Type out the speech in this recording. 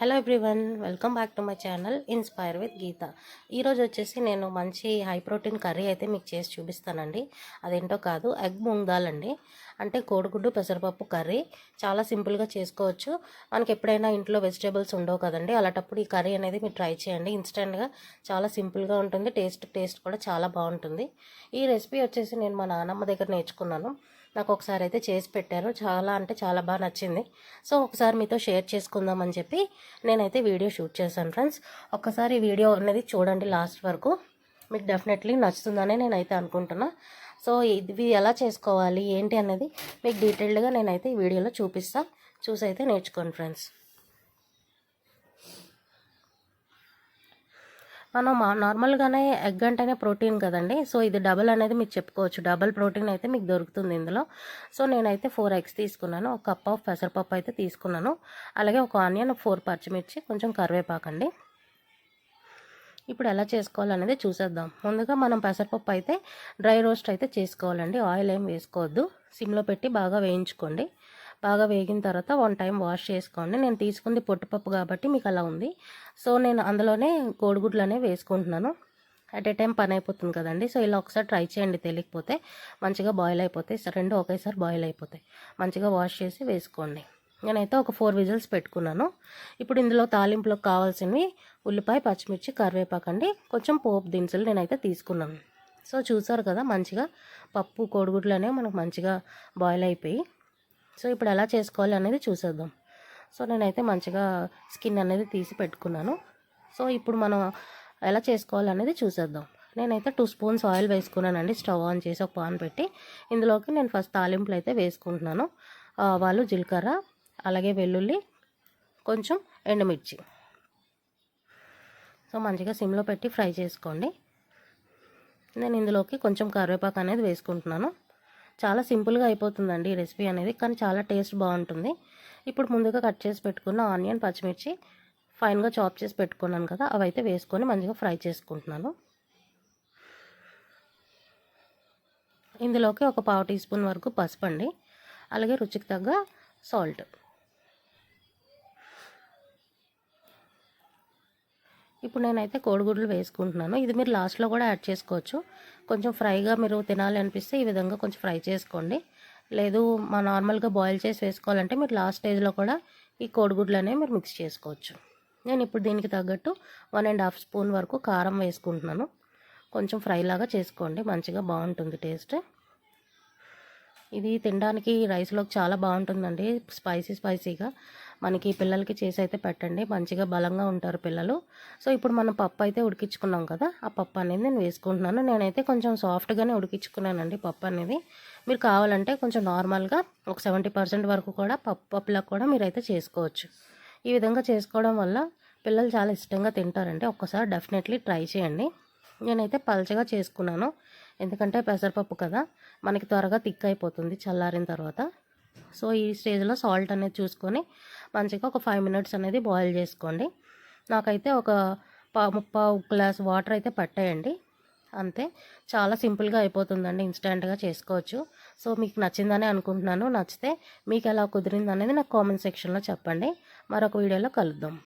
Hello everyone welcome back to my channel inspire with Geetha ఈరోజు వచ్చేసి నేను మంచి హై ప్రోటీన్ కర్రీ అయితే మీకు చేసి చూపిస్తానండి. అదేంటో కాదు ఎగ్ ముందాలండి. అంటే కోడిగుడ్డు పెసరపప్పు కర్రీ చాలా సింపుల్గా చేసుకోవచ్చు. మనకి ఎప్పుడైనా ఇంట్లో వెజిటేబుల్స్ ఉండవు కదండి అలాంటప్పుడు ఈ కర్రీ అనేది మీరు ట్రై చేయండి. ఇన్స్టెంట్గా చాలా సింపుల్గా ఉంటుంది టేస్ట్ టేస్ట్ కూడా చాలా బాగుంటుంది. ఈ రెసిపీ వచ్చేసి నేను మా నాన్నమ్మ దగ్గర నేర్చుకున్నాను. నాకు ఒకసారి అయితే చేసి పెట్టారు. చాలా అంటే చాలా బాగా నచ్చింది. సో ఒకసారి మీతో షేర్ చేసుకుందామని చెప్పి నేనైతే వీడియో షూట్ చేశాను ఫ్రెండ్స్. ఒక్కసారి ఈ వీడియో అనేది చూడండి లాస్ట్ వరకు. మీకు డెఫినెట్లీ నచ్చుతుందని నేనైతే అనుకుంటున్నా. సో ఇది ఎలా చేసుకోవాలి? ఏంటి అనేది మీకు డీటెయిల్డ్గా నేనైతే ఈ వీడియోలో చూపిస్తాను చూసి అయితే నేర్చుకోండి ఫ్రెండ్స్. మనం నార్మల్గానే ఎగ్ అంటేనే ప్రోటీన్ కదండి. సో ఇది డబల్ అనేది మీకు చెప్పుకోవచ్చు. డబల్ ప్రోటీన్ అయితే మీకు దొరుకుతుంది ఇందులో. సో నేనైతే ఫోర్ ఎగ్స్ తీసుకున్నాను. ఒక కప్ ఆఫ్ పెసరపప్పు అయితే తీసుకున్నాను. అలాగే ఒక ఆనియన్ ఫోర్ పచ్చిమిర్చి కొంచెం కరివేపాకండి. ఇప్పుడు ఎలా చేసుకోవాలనేది చూసేద్దాం. ముందుగా మనం పెసరపప్పు అయితే డ్రై రోస్ట్ అయితే చేసుకోవాలండి. ఆయిల్ ఏం వేసుకోవద్దు. సిమ్లో పెట్టి బాగా వేయించుకోండి. బాగా వేగిన తర్వాత వన్ టైం వాష్ చేసుకోండి. నేను తీసుకుంది పొట్టుపప్పు కాబట్టి మీకు అలా ఉంది. సో నేను అందులోనే కోడిగుడ్లు అనేవి వేసుకుంటున్నాను. అట్ ఏ టైం పని అయిపోతుంది కదండి. సో ఇలా ఒకసారి ట్రై చేయండి తెలియకపోతే. మంచిగా బాయిల్ అయిపోతాయి రెండు ఒకేసారి బాయిల్ అయిపోతాయి. మంచిగా వాష్ చేసి వేసుకోండి. నేనైతే ఒక ఫోర్ విజిల్స్ పెట్టుకున్నాను. ఇప్పుడు ఇందులో తాలింపులోకి కావాల్సినవి ఉల్లిపాయ పచ్చిమిర్చి కరివేపాకు అండి. కొంచెం పోపు దినుసులు నేనైతే తీసుకున్నాను. సో చూసారు కదా మంచిగా పప్పు కోడిగుడ్లు అనేవి మనకు మంచిగా బాయిల్ అయిపోయి సో ఇప్పుడు ఎలా చేసుకోవాలి అనేది చూసేద్దాం. సో నేనైతే మంచిగా స్కిన్ అనేది తీసి పెట్టుకున్నాను. సో ఇప్పుడు మనం ఎలా చేసుకోవాలి అనేది చూసేద్దాం. నేనైతే టూ స్పూన్స్ ఆయిల్ వేసుకున్నానండి. స్టవ్ ఆన్ చేసి ఒక పాన్ పెట్టి ఇందులోకి నేను ఫస్ట్ తాలింపులు అయితే వేసుకుంటున్నాను. ఆవాలు జీలకర్ర అలాగే వెల్లుల్లి కొంచెం ఎండుమిర్చి. సో మంచిగా సిమ్లో పెట్టి ఫ్రై చేసుకోండి. నేను ఇందులోకి కొంచెం కరివేపాకు అనేది వేసుకుంటున్నాను. చాలా సింపుల్గా అయిపోతుందండి ఈ రెసిపీ అనేది. కానీ చాలా టేస్ట్ బాగుంటుంది. ఇప్పుడు ముందుగా కట్ చేసి పెట్టుకున్న ఆనియన్ పచ్చిమిర్చి ఫైన్గా చాప్ చేసి పెట్టుకున్నాను కదా అవి అయితే వేసుకొని మంచిగా ఫ్రై చేసుకుంటున్నాను. ఇందులోకి ఒక పావు టీ స్పూన్ వరకు పసుపు అండి. అలాగే రుచికి తగ్గ సాల్ట్. ఇప్పుడు నేనైతే కోడిగుడ్లు వేసుకుంటున్నాను. ఇది మీరు లాస్ట్లో కూడా యాడ్ చేసుకోవచ్చు. కొంచెం ఫ్రైగా మీరు తినాలి అనిపిస్తే ఈ విధంగా కొంచెం ఫ్రై చేసుకోండి. లేదు మా నార్మల్గా బాయిల్ చేసి వేసుకోవాలంటే మీరు లాస్ట్ స్టేజ్లో కూడా ఈ కోడిగుడ్లు అనేవి మీరు మిక్స్ చేసుకోవచ్చు. నేను ఇప్పుడు దీనికి తగ్గట్టు వన్ అండ్ హాఫ్ స్పూన్ వరకు కారం వేసుకుంటున్నాను. కొంచెం ఫ్రై లాగా చేసుకోండి. మంచిగా బాగుంటుంది టేస్ట్. ఇది తినడానికి రైస్లోకి చాలా బాగుంటుందండి. స్పైసీ స్పైసీగా. మనకి పిల్లలకి చేసి అయితే పెట్టండి. మంచిగా బలంగా ఉంటారు పిల్లలు. సో ఇప్పుడు మనం పప్పు అయితే ఉడికించుకున్నాం కదా ఆ పప్పు అనేది నేను వేసుకుంటున్నాను. నేనైతే కొంచెం సాఫ్ట్గానే ఉడికించుకున్నానండి పప్పు అనేది. మీరు కావాలంటే కొంచెం నార్మల్గా ఒక సెవెంటీ పర్సెంట్ వరకు కూడా పప్పు పప్పులా కూడా మీరైతే చేసుకోవచ్చు. ఈ విధంగా చేసుకోవడం వల్ల పిల్లలు చాలా ఇష్టంగా తింటారండి. ఒక్కసారి డెఫినెట్లీ ట్రై చేయండి. నేనైతే పలచగా చేసుకున్నాను. ఎందుకంటే పెసరపప్పు కదా మనకి త్వరగా థిక్ అయిపోతుంది చల్లారిన తర్వాత. సో ఈ స్టేజ్లో సాల్ట్ అనేది చూసుకొని మంచిగా ఒక ఫైవ్ మినిట్స్ అనేది బాయిల్ చేసుకోండి. నాకైతే ఒక పా ముప్పావు గ్లాస్ వాటర్ అయితే పట్టేయండి. అంతే. చాలా సింపుల్గా అయిపోతుందండి. ఇన్స్టెంట్గా చేసుకోవచ్చు. సో మీకు నచ్చిందని అనుకుంటున్నాను. నచ్చితే మీకు ఎలా కుదిరింది అనేది నాకు కామెంట్ సెక్షన్లో చెప్పండి. మరొక వీడియోలో కలుద్దాం.